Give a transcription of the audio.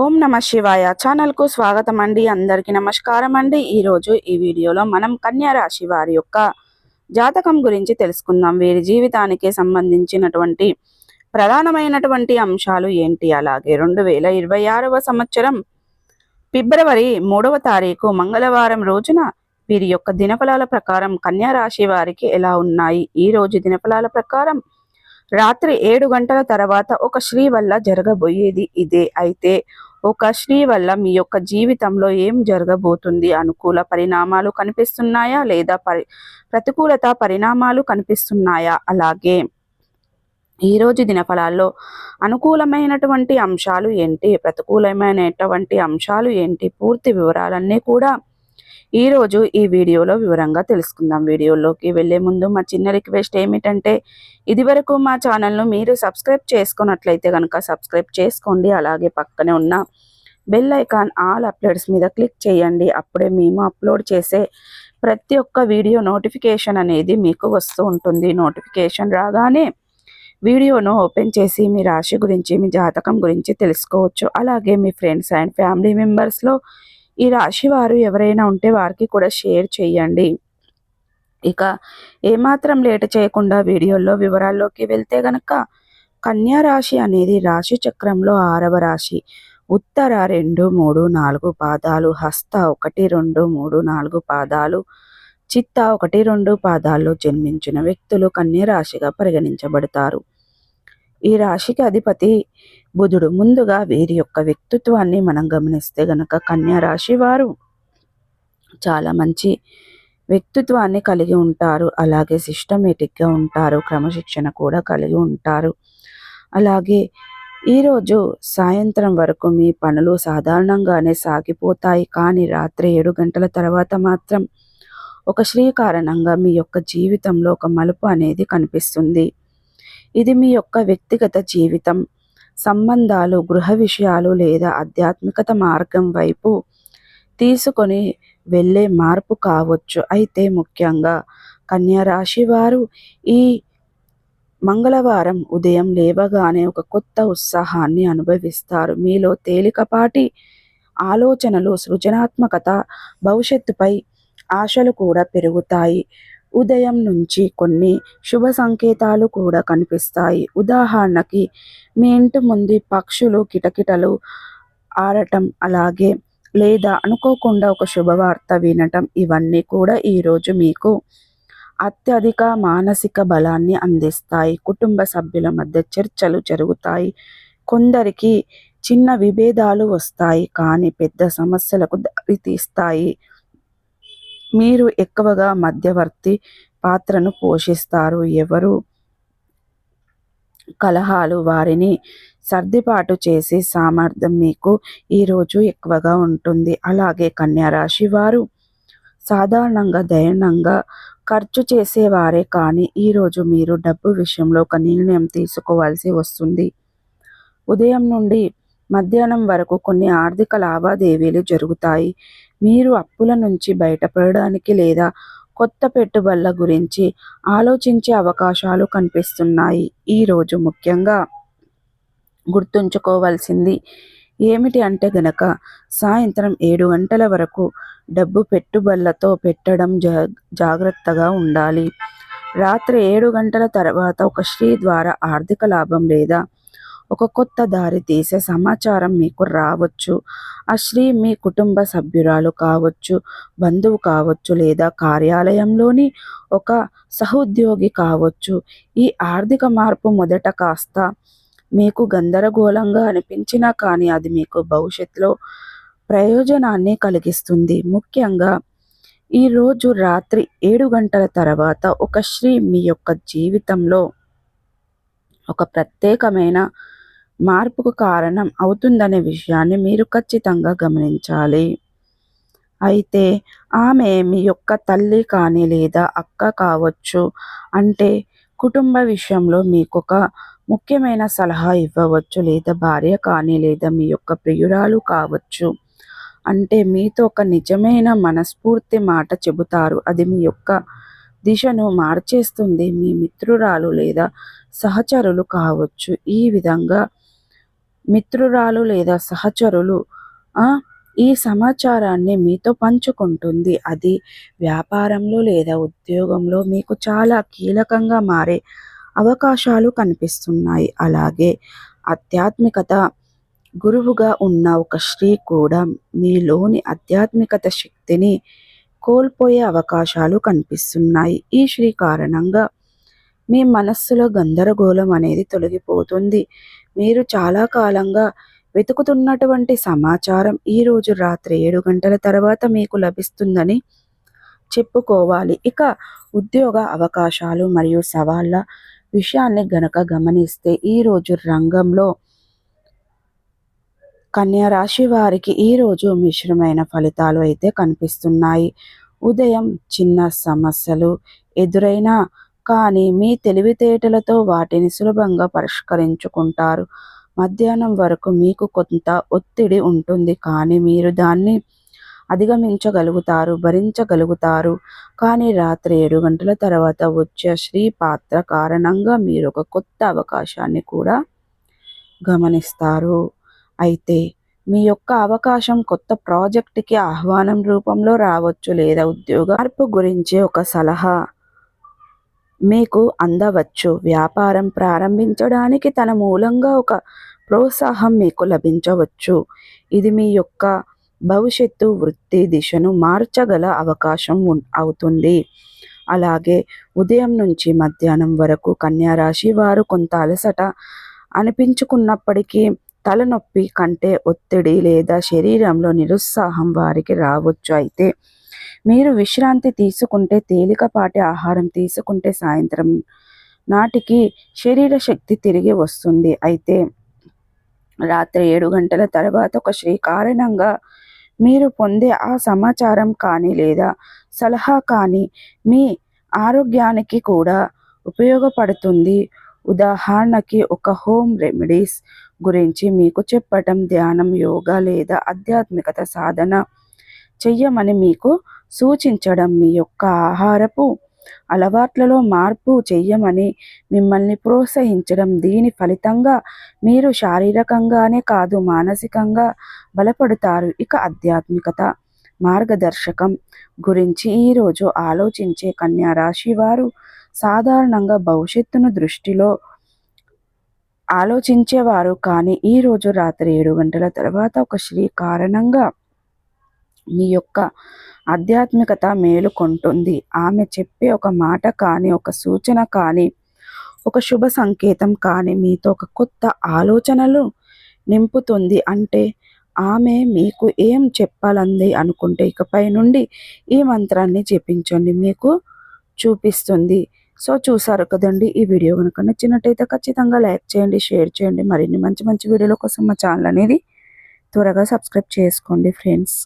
ఓం నమ శివాయ ఛానల్కు స్వాగతం అండి. అందరికీ నమస్కారం అండి. ఈరోజు ఈ వీడియోలో మనం కన్యా రాశి వారి యొక్క జాతకం గురించి తెలుసుకుందాం. వీరి జీవితానికి సంబంధించినటువంటి ప్రధానమైనటువంటి అంశాలు ఏంటి? అలాగే రెండు వేల ఇరవై ఆరవ సంవత్సరం ఫిబ్రవరి మూడవ తారీఖు మంగళవారం రోజున వీరి యొక్క దినఫలాల ప్రకారం కన్యా రాశి వారికి ఎలా ఉన్నాయి? ఈ రోజు దినఫలాల ప్రకారం రాత్రి ఏడు గంటల తర్వాత ఒక స్త్రీ వల్ల జరగబోయేది ఇదే. అయితే ఒక స్త్రీ వల్ల మీ యొక్క జీవితంలో ఏం జరగబోతుంది? అనుకూల పరిణామాలు కనిపిస్తున్నాయా? లేదా పరి ప్రతికూలత పరిణామాలు కనిపిస్తున్నాయా? అలాగే ఈరోజు దినఫలాల్లో అనుకూలమైనటువంటి అంశాలు ఏంటి? ప్రతికూలమైనటువంటి అంశాలు ఏంటి? పూర్తి వివరాలన్నీ కూడా ఈరోజు ఈ వీడియోలో వివరంగా తెలుసుకుందాం. వీడియోలోకి వెళ్ళే ముందు మా చిన్న రిక్వెస్ట్ ఏమిటంటే ఇదివరకు మా ఛానల్ను మీరు సబ్స్క్రైబ్ చేసుకున్నట్లయితే కనుక సబ్స్క్రైబ్ చేసుకోండి. అలాగే పక్కనే ఉన్న బెల్ ఐకాన్ ఆల్ అప్లోడ్స్ మీద క్లిక్ చేయండి. అప్పుడే మేము అప్లోడ్ చేసే ప్రతి ఒక్క వీడియో నోటిఫికేషన్ అనేది మీకు వస్తూ ఉంటుంది. నోటిఫికేషన్ రాగానే వీడియోను ఓపెన్ చేసి మీ రాశి గురించి మీ జాతకం గురించి తెలుసుకోవచ్చు. అలాగే మీ ఫ్రెండ్స్ అండ్ ఫ్యామిలీ మెంబర్స్లో ఈ రాశి వారు ఎవరైనా ఉంటే వారికి కూడా షేర్ చేయండి. ఇక ఏమాత్రం లేట్ చేయకుండా వీడియోలో వివరాల్లోకి వెళ్తే గనక కన్యా రాశి అనేది రాశి చక్రంలో ఆరవ రాశి. ఉత్తర రెండు మూడు నాలుగు పాదాలు హస్త ఒకటి రెండు మూడు నాలుగు పాదాలు చిత్త ఒకటి రెండు పాదాల్లో జన్మించిన వ్యక్తులు కన్యా రాశిగా పరిగణించబడతారు. ఈ రాశికి అధిపతి బుధుడు ముందుగా వీరి యొక్క వ్యక్తిత్వాన్ని మనం గమనిస్తే గనక కన్యా రాశి వారు చాలా మంచి వ్యక్తిత్వాన్ని కలిగి ఉంటారు. అలాగే సిస్టమేటిక్గా ఉంటారు. క్రమశిక్షణ కూడా కలిగి ఉంటారు. అలాగే ఈరోజు సాయంత్రం వరకు మీ పనులు సాధారణంగానే సాగిపోతాయి. కానీ రాత్రి ఏడు గంటల తర్వాత మాత్రం ఒక శ్రీ కారణంగా మీ యొక్క జీవితంలో ఒక మలుపు అనేది కనిపిస్తుంది. ఇది మీ యొక్క వ్యక్తిగత జీవితం. సంబంధాలు గృహ విషయాలు లేదా ఆధ్యాత్మికత మార్గం వైపు తీసుకొని వెళ్ళే మార్పు కావచ్చు. అయితే ముఖ్యంగా కన్యారాశి వారు ఈ మంగళవారం ఉదయం లేవగానే ఒక కొత్త ఉత్సాహాన్ని అనుభవిస్తారు. మీలో తేలికపాటి ఆలోచనలు సృజనాత్మకత భవిష్యత్తుపై ఆశలు కూడా పెరుగుతాయి. ఉదయం నుంచి కొన్ని శుభ సంకేతాలు కూడా కనిపిస్తాయి. ఉదాహరణకి మీ ఇంటి ముందు పక్షులు కిటకిటలు ఆడటం అలాగే లేదా అనుకోకుండా ఒక శుభవార్త వినటం ఇవన్నీ కూడా ఈరోజు మీకు అత్యధిక మానసిక బలాన్ని అందిస్తాయి. కుటుంబ సభ్యుల మధ్య చర్చలు జరుగుతాయి. కొందరికి చిన్న విభేదాలు వస్తాయి కానీ పెద్ద సమస్యలకు దారితీస్తాయి మీరు ఎక్కువగా మధ్యవర్తి పాత్రను పోషిస్తారు. ఎవరు కలహాలు వారిని సర్దిపాటు చేసే సామర్థ్యం మీకు ఈరోజు ఎక్కువగా ఉంటుంది. అలాగే కన్యారాశి వారు సాధారణంగా దయనంగా ఖర్చు చేసేవారే కానీ ఈరోజు మీరు డబ్బు విషయంలో ఒక నిర్ణయం తీసుకోవాల్సి వస్తుంది. ఉదయం నుండి మధ్యాహ్నం వరకు కొన్ని ఆర్థిక లావాదేవీలు జరుగుతాయి. మీరు అప్పుల నుంచి బయటపడడానికి లేదా కొత్త పెట్టుబడుల గురించి ఆలోచించే అవకాశాలు కనిపిస్తున్నాయి. ఈరోజు ముఖ్యంగా గుర్తుంచుకోవాల్సింది ఏమిటి అంటే గనక సాయంత్రం ఏడు గంటల వరకు డబ్బు పెట్టుబడులతో పెట్టడం జా జాగ్రత్తగా ఉండాలి. రాత్రి ఏడు గంటల తర్వాత ఒక స్త్రీ ద్వారా ఆర్థిక లాభం లేదా ఒక కొత్త దారి తీసే సమాచారం మీకు రావచ్చు. ఆ స్త్రీ మీ కుటుంబ సభ్యురాలు కావచ్చు బంధువు కావచ్చు లేదా కార్యాలయంలోని ఒక సహోద్యోగి కావచ్చు. ఈ ఆర్థిక మార్పు మొదట కాస్త మీకు గందరగోళంగా అనిపించినా కానీ అది మీకు భవిష్యత్తులో ప్రయోజనాన్ని కలిగిస్తుంది. ముఖ్యంగా ఈరోజు రాత్రి ఏడు గంటల తర్వాత ఒక స్త్రీ మీ యొక్క జీవితంలో ఒక ప్రత్యేకమైన మార్పుకు కారణం అవుతుందనే విషయాన్ని మీరు ఖచ్చితంగా గమనించాలి. అయితే ఆమె మీ యొక్క తల్లి కానీ లేదా అక్క కావచ్చు అంటే కుటుంబ విషయంలో మీకు ఒక ముఖ్యమైన సలహా ఇవ్వవచ్చు లేదా భార్య కానీ లేదా మీ యొక్క ప్రియురాలు కావచ్చు అంటే మీతో ఒక నిజమైన మనస్ఫూర్తి మాట చెబుతారు. అది మీ యొక్క దిశను మార్చేస్తుంది. మీ మిత్రురాలు లేదా సహచరులు కావచ్చు. ఈ విధంగా మిత్రురాలు లేదా సహచరులు ఈ సమాచారాన్ని మీతో పంచుకుంటుంది. అది వ్యాపారంలో లేదా ఉద్యోగంలో మీకు చాలా కీలకంగా మారే అవకాశాలు కనిపిస్తున్నాయి. అలాగే ఆధ్యాత్మికత గురువుగా ఉన్న ఒక స్త్రీ కూడా మీలోని ఆధ్యాత్మికత శక్తిని కోల్పోయే అవకాశాలు కనిపిస్తున్నాయి. ఈ శ్రీ కారణంగా మీ మనస్సులో గందరగోళం అనేది తొలగిపోతుంది. మీరు చాలా కాలంగా వెతుకుతున్నటువంటి సమాచారం ఈరోజు రాత్రి ఏడు గంటల తర్వాత మీకు లభిస్తుందని చెప్పుకోవాలి. ఇక ఉద్యోగ అవకాశాలు మరియు సవాళ్ళ విషయాన్ని గనక గమనిస్తే ఈరోజు రంగంలో కన్యా రాశి వారికి ఈరోజు మిశ్రమైన ఫలితాలు అయితే కనిపిస్తున్నాయి. ఉదయం చిన్న సమస్యలు ఎదురైనా కానీ మీ తెలివితేటలతో వాటిని సులభంగా పరిష్కరించుకుంటారు. మధ్యాహ్నం వరకు మీకు కొంత ఒత్తిడి ఉంటుంది. కానీ మీరు దాన్ని అధిగమించగలుగుతారు భరించగలుగుతారు. కానీ రాత్రి ఏడు గంటల తర్వాత వచ్చే శ్రీ పాత్ర కారణంగా మీరు ఒక కొత్త అవకాశాన్ని కూడా గమనిస్తారు. అయితే మీ యొక్క అవకాశం కొత్త ప్రాజెక్టుకి ఆహ్వానం రూపంలో రావచ్చు లేదా ఉద్యోగ మార్పు గురించి ఒక సలహా. మీకు అందవచ్చు. వ్యాపారం ప్రారంభించడానికి తన మూలంగా ఒక ప్రోత్సాహం మీకు లభించవచ్చు. ఇది మీ యొక్క భవిష్యత్తు వృత్తి దిశను మార్చగల అవకాశం అవుతుంది. అలాగే ఉదయం నుంచి మధ్యాహ్నం వరకు కన్యారాశి వారు కొంత అలసట అనిపించుకున్నప్పటికీ తలనొప్పి కంటే ఒత్తిడి లేదా శరీరంలో నిరుత్సాహం వారికి రావచ్చు. అయితే మీరు విశ్రాంతి తీసుకుంటే తేలికపాటి ఆహారం తీసుకుంటే సాయంత్రం నాటికి శరీర శక్తి తిరిగి వస్తుంది. అయితే రాత్రి ఏడు గంటల తర్వాత ఒక శ్రీ కారణంగా మీరు పొందే ఆ సమాచారం కానీ లేదా సలహా కానీ మీ ఆరోగ్యానికి కూడా ఉపయోగపడుతుంది. ఉదాహరణకి ఒక హోమ్ రెమెడీస్ గురించి మీకు చెప్పటం ధ్యానం యోగా లేదా ఆధ్యాత్మికత సాధన చెయ్యమని మీకు సూచించడం మీ యొక్క ఆహారపు అలవాట్లలో మార్పు చెయ్యమని మిమ్మల్ని ప్రోత్సహించడం దీని ఫలితంగా మీరు శారీరకంగానే కాదు మానసికంగా బలపడతారు. ఇక ఆధ్యాత్మికత మార్గదర్శకం గురించి ఈరోజు ఆలోచించే కన్యా రాశి వారు సాధారణంగా భవిష్యత్తును దృష్టిలో ఆలోచించేవారు. కానీ ఈరోజు రాత్రి ఏడు గంటల తర్వాత ఒక శ్రీ కారణంగా మీ యొక్క ఆధ్యాత్మికత మేలుకొంటుంది ఆమె చెప్పే ఒక మాట కానీ ఒక సూచన కానీ ఒక శుభ సంకేతం కానీ మీతో ఒక కొత్త ఆలోచనలు నింపుతుంది. అంటే ఆమె మీకు ఏం చెప్పాలంది అనుకుంటే ఇకపై నుండి ఈ మంత్రాన్ని చెప్పించండి మీకు చూపిస్తుంది. సో చూసారు కదండి ఈ వీడియో కనుక నచ్చినట్టయితే ఖచ్చితంగా లైక్ చేయండి షేర్ చేయండి. మరిన్ని మంచి మంచి వీడియోల కోసం మా ఛానల్ అనేది త్వరగా సబ్స్క్రైబ్ చేసుకోండి ఫ్రెండ్స్.